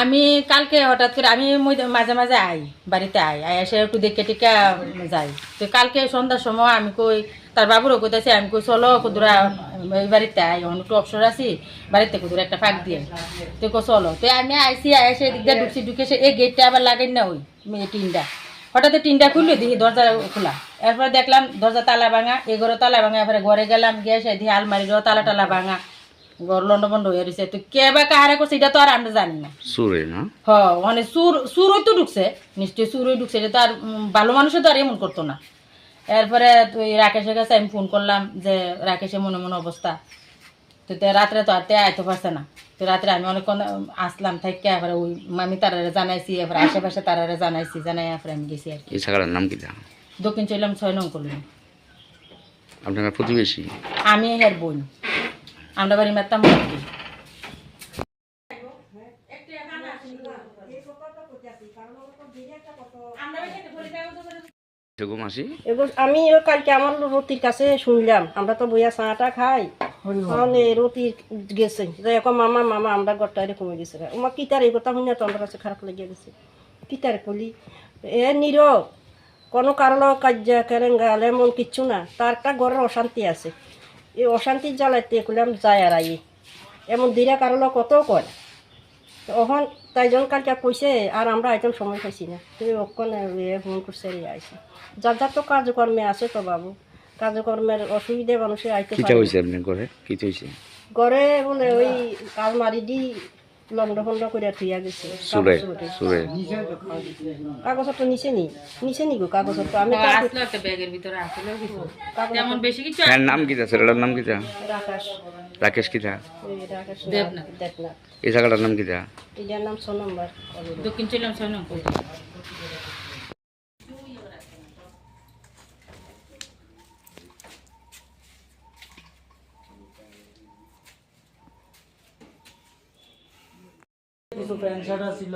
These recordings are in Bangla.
আমি কালকে হঠাৎ করে, আমি মাঝে মাঝে আই, বাড়িতে আই আই এসে একটু দেখে টেকে যাই। তো কালকে সন্ধ্যার সময় আমি কই, তার বাবুরও কইতেছি, আমি কই, চলো কুদুরা, এই বাড়িতে আই অন্য একটু অবসর আছি, বাড়িতে কুদুরা একটা ফাঁক দিয়ে। তো কো চলো। তো আমি আইসি আই এসে এদিক দিয়ে ঢুকছি, ঢুকে এই গেটটা আবার লাগাই না ওই টিনটা। হঠাৎ টিনটা খুললো, দেখি দরজা খোলা। এরপরে দেখলাম দরজা তালা ভাঙা এ ঘরে তালা ভাঙা, এরপরে ঘরে গেলাম, গিয়ে এসে দিয়ে আলমারিরও তালা টালা ভাঙা। ঘর বন্ড হয়ে রয়েছে তো কে বা কাহারা করছে এটা তো আর আমরা জানি না সুরে না? হ মানে সুর সুরই তো ঢুকছে নিশ্চয়ই সুরই ঢুকছে এটা তো আর ভালো মানুষও তো আর এমন করতো না। এরপরে তুই রাকেশের কাছে আমি ফোন করলাম যে রাকেশের মনে মনে অবস্থা তো রাত্রে তো আর তে আইতে পারছে না। তো রাত্রে আমি অনেকক্ষণ আসলাম থাকি এবারে ওই আমি তারারে জানাইছি এবার আশেপাশে তারারে জানাইছি জানাই এরপরে আমি গেছি আর কি এই ছাগলের নাম কি দক্ষিণ চললাম ছয় নং করলাম আপনার প্রতিবেশী? আমি হের বোন। আমরা বাড়ি মারতাম মুরগি। আমি কালকে আমার রতির কাছে শুনলাম আমরা তো বইয়া চাটা খাই। তখন এই রতি গেছে। এখন মামা মামা আমরা এরকম হয়ে গেছে। আমার কিতার এই কথা শুনে তো আমার কাছে খারাপ লেগে গেছে। কিতার কলি? এ নীরব কোনো কারণ কার্য কেরেঙ্গা এমন কিচ্ছু না। তার একটা ঘরের অশান্তি আছে। এই অশান্তির জ্বালাইতে আমি যায় আর আই। এমন দিরা কারণ কত করে ওখান তাই জন কালকে কইছে আর আমরা একদম সময় পাইছি না। তুই ওখানে ফোন করছে রে আইসি যার যার তো কার্যকর্মে আছে তো বাবু। কাজকর্মের অসুবিধে মানুষের আইতে পারে ঘরে বলে ওই আলমারি দি লন্ড ফন্ড করে থুইয়া গেছে। সুরে। সুরে। নিচে নি। নিচে নি গো আমি তো আসলো একটা ব্যাগের ভিতরে আসলো কিছু। তেমন বেশি কিছু এর নাম কি দা ছেলেটার নাম কি দা রাকাশ। রাকেশ কি দা ওই রাকাশ না, দেবনাথ। দেবনাথ। এই জায়গাটার নাম কি দা এটার নাম সোনম্বর দক্ষিণ চললাম ছয় কিছু প্যান্ট শার্ট ছিল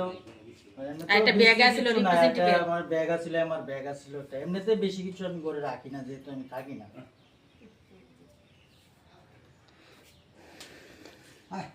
আমার ব্যাগ আছিল আমার ব্যাগ আছিল এমনিতে বেশি কিছু আমি করে রাখি না যেহেতু আমি থাকি না। হ্যাঁ